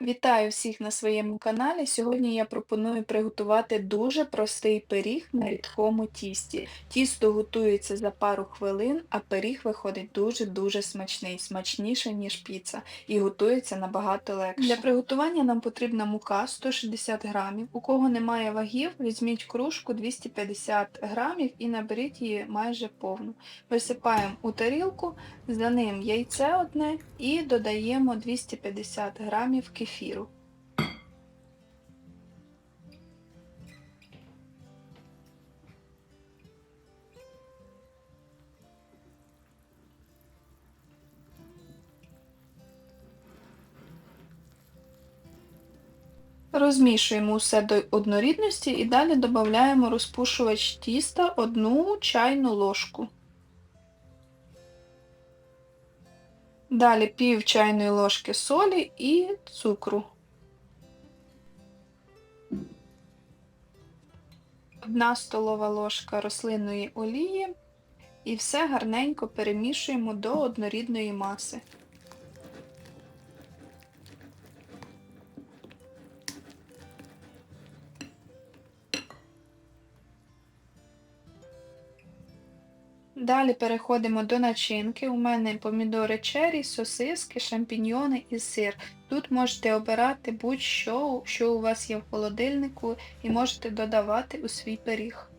Вітаю всіх на своєму каналі. Сьогодні я пропоную приготувати дуже простий пиріг на рідкому тісті. Тісто готується за пару хвилин, а пиріг виходить дуже-дуже смачний, смачніше, ніж піца, і готується набагато легше. Для приготування нам потрібна мука 160 грамів. У кого немає вагів, візьміть кружку 250 грамів і наберіть її майже повну. Висипаємо у тарілку, за ним яйце одне і додаємо 250 грамів кефіру. Розмішуємо усе до однорідності і далі додаємо розпушувач тіста 1 чайну ложку. Далі пів чайної ложки солі і цукру. Одна столова ложка рослинної олії і все гарненько перемішуємо до однорідної маси. Далі переходимо до начинки. У мене помідори чері, сосиски, шампіньйони і сир. Тут можете обирати будь-що, що у вас є в холодильнику, і можете додавати у свій пиріг.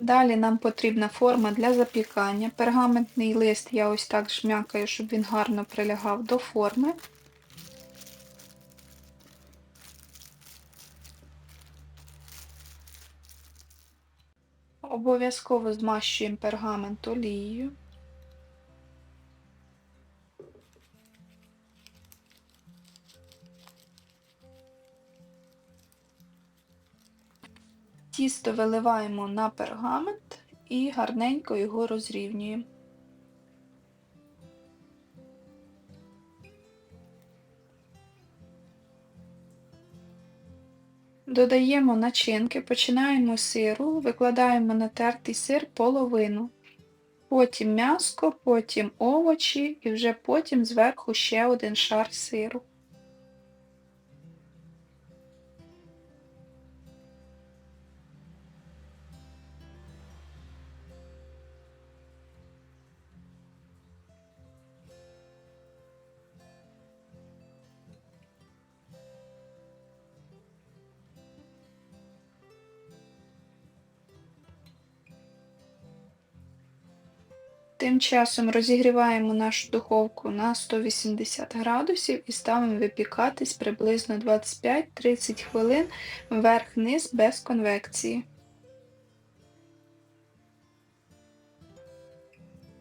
Далі нам потрібна форма для запікання. Пергаментний лист я ось так жмякаю, щоб він гарно прилягав до форми. Обов'язково змащуємо пергамент олією. Тісто виливаємо на пергамент і гарненько його розрівнюємо. Додаємо начинки, починаємо з сиру, викладаємо натертий сир половину, потім м'яско, потім овочі і вже потім зверху ще один шар сиру. Тим часом розігріваємо нашу духовку на 180 градусів і ставимо випікатись приблизно 25-30 хвилин вверх-вниз без конвекції.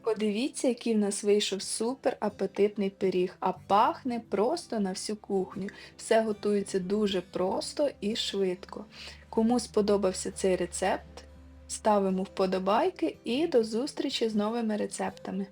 Подивіться, який в нас вийшов супер апетитний пиріг, а пахне просто на всю кухню. Все готується дуже просто і швидко. Кому сподобався цей рецепт, ставимо вподобайки і до зустрічі з новими рецептами.